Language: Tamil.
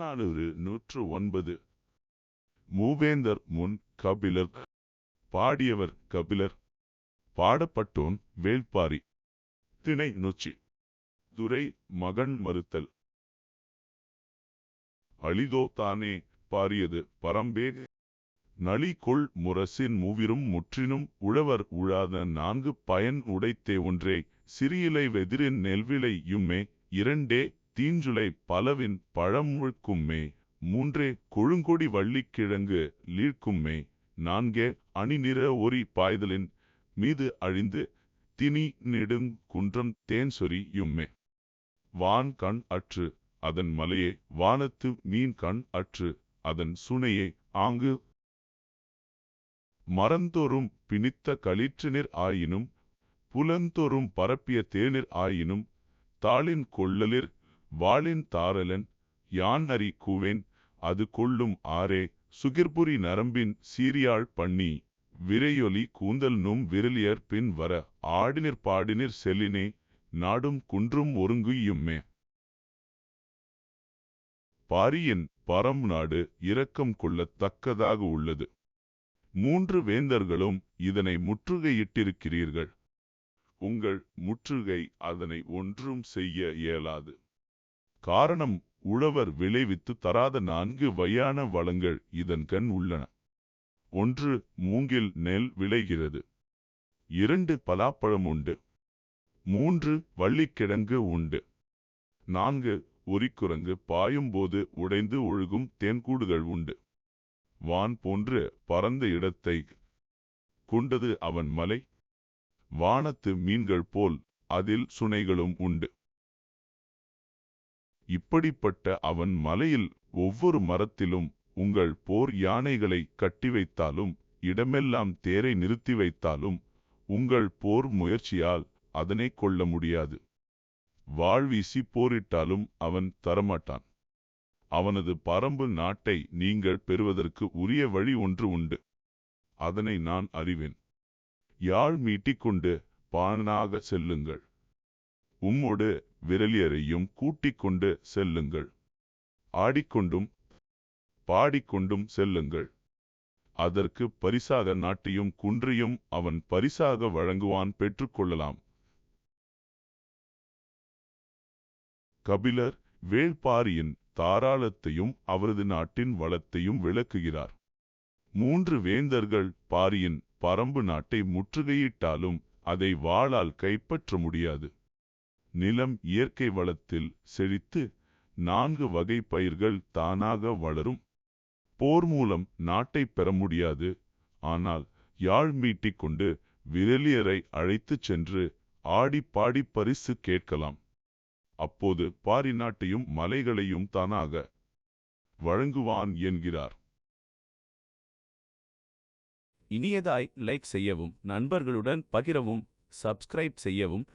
நானூறு நூற்று ஒன்பது. மூவேந்தர் முன் கபிலர் பாடியவர் கபிலர் பாடப்பட்டோன் வேள்பாரி திணை நொச்சி துரை மகன் மறுத்தல். அளிதோ தானே பாரியது பரம்பே நளிகொள் முரசின் மூவிரும் முற்றினும் உழவர் உழாத நான்கு பயன் உடைத்தே ஒன்றே சிறியிலை வெதிரின் நெல்விளை யும்மே இரண்டே தீஞ்சுளை பலவின் பழமுழுக்கும்மே மூன்றே கொழுங்கொடி வள்ளிக்கிழங்கு லீழ்க்கும்மே நான்கே அணிநிற ஒரி பாய்தலின் மீது அழிந்து தினி நெடுங் குன்றம் தேன் யும்மே. வான் கண் அற்று அதன் மலையே வானத்து மீன் கண் அற்று அதன் சுனையே ஆங்கு. மரந்தோறும் பிணித்த களிற்றுநீர் ஆயினும் புலந்தோறும் பரப்பிய தேனிர் ஆயினும் தாளின் கொள்ளலிர் வாளின் தாரலன் யான் அறி கூவேன் அது கொள்ளும் ஆரே சுகிர்புரி நரம்பின் சீரியாழ் பண்ணி விரையொலி கூந்தல் நும் விரலியர் பின் வர. ஆடினிற் பாடினிற் செல்லினே நாடும் குன்றும் ஒருங்குயும்மே பாரியின் பரம் நாடு இரக்கம் கொள்ளத்தக்கதாக உள்ளது. மூன்று வேந்தர்களும் இதனை முற்றுகையிட்டிருக்கிறீர்கள். உங்கள் முற்றுகை அதனை ஒன்றும் செய்ய இயலாது. காரணம் உழவர் விளைவித்து தராத நான்கு வகையான வளங்கள் இதன் கண் உள்ளன. ஒன்று மூங்கில் நெல் விளைகிறது. இரண்டு பலாப்பழம் உண்டு. மூன்று வள்ளிக்கிழங்கு உண்டு. நான்கு உரிக்குரங்கு பாயும்போது உடைந்து ஒழுகும் தேன்கூடுகள் உண்டு. வான் போன்று பரந்த இடத்தை கொண்டது அவன் மலை. வானத்து மீன்கள் போல் அதில் சுனைகளும் உண்டு. இப்படிப்பட்ட அவன் மலையில் ஒவ்வொரு மரத்திலும் உங்கள் போர் யானைகளை கட்டி வைத்தாலும் இடமெல்லாம் தேரை நிறுத்தி வைத்தாலும் உங்கள் போர் முயற்சியால் அதனை கொள்ள முடியாது. வாழ்வீசி போரிட்டாலும் அவன் தரமாட்டான். அவனது பரம்பு நாட்டை நீங்கள் பெறுவதற்கு உரிய வழி ஒன்று உண்டு. அதனை நான் அறிவேன். யாழ் மீட்டிக்கொண்டு பானாக செல்லுங்கள். உம்மோடு விரலியரையும் கூட்டிக் கொண்டு செல்லுங்கள். ஆடிக்கொண்டும் பாடிக்கொண்டும் செல்லுங்கள். அதற்கு பரிசாக நாட்டையும் குன்றையும் அவன் பரிசாக வழங்குவான் பெற்றுக்கொள்ளலாம் கபிலர் வேள்பாரியின் தாராளத்தையும் அவரது நாட்டின் வளத்தையும் விளக்குகிறார். மூன்று வேந்தர்கள் பாரியின் பரம்பு நாட்டை முற்றுகையிட்டாலும் அதை வாளால் கைப்பற்ற முடியாது. நிலம் இயற்கை வளத்தில் செழித்து நான்கு வகை பயிர்கள் தானாக வளரும். போர் மூலம் நாட்டை பெற முடியாது. ஆனால் யாழ் மீட்டிக் கொண்டு விரலியரை அழைத்துச் சென்று ஆடி பாடி பரிசு கேட்கலாம். அப்போது பாரி நாட்டையும் மலைகளையும் தானாக வழங்குவான் என்கிறார். இனியதாய் லைக் செய்யவும் நண்பர்களுடன் பகிரவும் சப்ஸ்கிரைப் செய்யவும்